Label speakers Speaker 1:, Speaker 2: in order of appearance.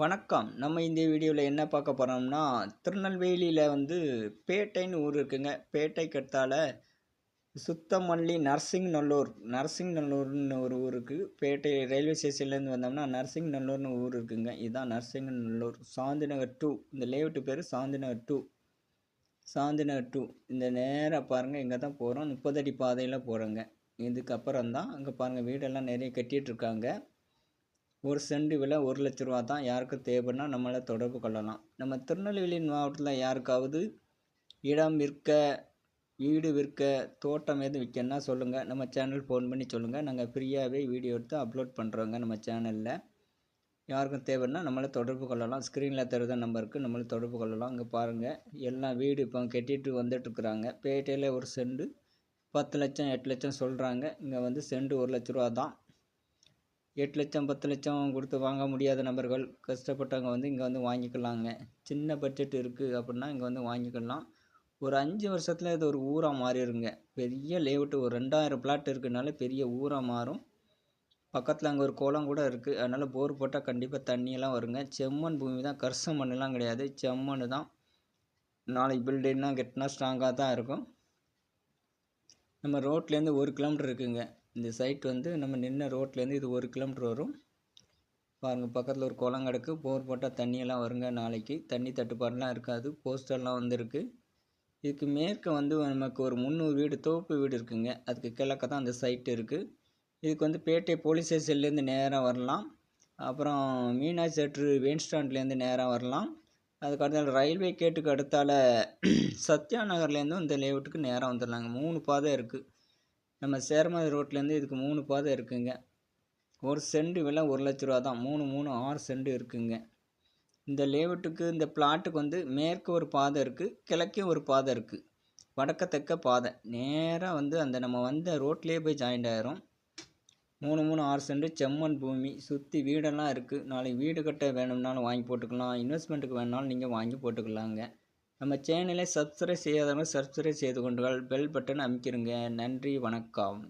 Speaker 1: வணக்கம். நம்ம இந்த வீடியோவில் என்ன பார்க்க போகிறோம்னா திருநெல்வேலியில் வந்து பேட்டைன்னு ஊர் இருக்குங்க. பேட்டைக்கு அடுத்தால சுத்தமல்லி நர்சிங் நல்லூர் நர்சிங் நல்லூர்னு ஒரு ஊர் இருக்குது பேட்டை ரயில்வே ஸ்டேஷன்லேருந்து வந்தோம்னா நரசிங்நல்லூர்னு ஊர் இருக்குங்க. இதுதான் நர்சிங் நல்லூர் சாந்திநகர் டூ. இந்த லேஅவுட்டு பேர் சாந்திநகர் டூ. சாந்திநகர் டூ. இந்த நேராக பாருங்கள் இங்கே தான் போகிறோம் முப்பதடி பாதையில் போகிறோங்க இதுக்கப்புறம் தான் அங்கே பாருங்கள் வீடெல்லாம் நிறைய கட்டிகிட்டு இருக்காங்க. ஒரு சென்ட் விலை ஒரு லட்ச ரூபா தான் யாருக்கும் தேவைன்னா நம்மளை தொடர்பு கொள்ளலாம். நம்ம திருநெல்வேலி மாவட்டத்தில் யாருக்காவது இடம் விற்க வீடு விற்க தோட்டம் எதுவும் விற்கணும்னா சொல்லுங்கள் நம்ம சேனல் ஃபோன் பண்ணி சொல்லுங்கள் நாங்கள் ஃப்ரீயாகவே வீடியோ எடுத்து அப்லோட் பண்ணுறோங்க நம்ம சேனலில் யாருக்கும் தேவைன்னா நம்மளை தொடர்பு கொள்ளலாம். ஸ்க்ரீனில் தருத நம்பருக்கு நம்மளை தொடர்பு கொள்ளலாம். இங்கே பாருங்கள் எல்லாம் வீடு இப்போ கட்டிட்டு வந்துட்டுருக்குறாங்க பேட்டையில் ஒரு செண்டு பத்து லட்சம் எட்டு லட்சம் சொல்கிறாங்க இங்கே வந்து செண்டு ஒரு லட்ச ரூபா தான். எட்டு லட்சம் பத்து லட்சம் கொடுத்து வாங்க முடியாத நபர்கள் கஷ்டப்பட்டவங்க வந்து இங்கே வந்து வாங்கிக்கலாங்க. சின்ன பட்ஜெட் இருக்குது அப்படின்னா இங்கே வந்து வாங்கிக்கலாம். ஒரு அஞ்சு வருஷத்தில் இது ஒரு ஊராக மாறிடுங்க. பெரிய லேஅவுட்டு ஒரு ரெண்டாயிரம் பிளாட் இருக்குதுனால பெரிய ஊராக மாறும். பக்கத்தில் அங்கே ஒரு குளம் கூட இருக்குது அதனால் போர் போட்டால் கண்டிப்பாக தண்ணியெல்லாம் வருங்க. செம்மண் பூமி தான். கரிச மண்ணெலாம் கிடையாது. செம்மண் தான். நாளைக்கு பில்டிங்லாம் கட்டினா ஸ்ட்ராங்காக தான் இருக்கும். நம்ம ரோட்லேருந்து ஒரு கிலோமீட்டர் இருக்குங்க. இந்த சைட் வந்து நம்ம நின்ன ரோட்லேருந்து இது ஒரு கிலோமீட்டர் வரும். பாருங்கள் பக்கத்தில் ஒரு குளம் கிடக்கு. போர் போட்டால் தண்ணியெல்லாம் வருங்க நாளைக்கு. தண்ணி தட்டுப்பாடெலாம் இருக்காது. போஸ்டர்லாம் வந்துருக்கு. இதுக்கு மேற்க வந்து நமக்கு ஒரு முந்நூறு வீடு தோப்பு வீடு இருக்குங்க. அதுக்கு கிழக்க தான் அந்த சைட்டு இருக்குது இதுக்கு வந்து பேட்டை போலீஸ் ஸ்டேஷன்லேருந்து நேராக வரலாம். அப்புறம் மீனாட்சி சற்று வெயின் ஸ்டாண்ட்லேருந்து நேராக வரலாம். அதுக்கு அடுத்தால ரயில்வே கேட்டுக்கு அடுத்தால சத்யா நகர்லேருந்தும் இந்த லேஅவுட்டுக்கு நேராக வந்துடலாங்க. மூணு பாதை இருக்குது நம்ம சேர்மதி ரோட்லேருந்து இதுக்கு மூணு பாதை இருக்குங்க. ஒரு சென்ட் விலை ஒரு லட்ச ரூபா தான். மூணு மூணு ஆறு சென்ட் இருக்குங்க. இந்த லேவுட்டுக்கு இந்த பிளாட்டுக்கு வந்து மேற்கு ஒரு பாதை இருக்குது கிழக்கே ஒரு பாதை இருக்குது வடக்கத்தக்க பாதை. நேராக வந்து அந்த நம்ம வந்த ரோட்லேயே போய் ஜாயிண்ட் ஆயிரும். மூணு மூணு ஆறு சென்ட் செம்மண் பூமி. சுற்றி வீடெல்லாம் இருக்குது நாளைக்கு வீடு கட்ட வேணும்னாலும் வாங்கி போட்டுக்கலாம். இன்வெஸ்ட்மெண்ட்டுக்கு வேணுனாலும் நீங்கள் வாங்கி போட்டுக்கலாங்க. நம்ம சேனலை சப்ஸ்கிரைப் செய்யாதவங்க சப்ஸ்கிரைப் செய்து கொண்டுகள் பெல் பட்டன் அமைக்கிருங்க. நன்றி வணக்கம்.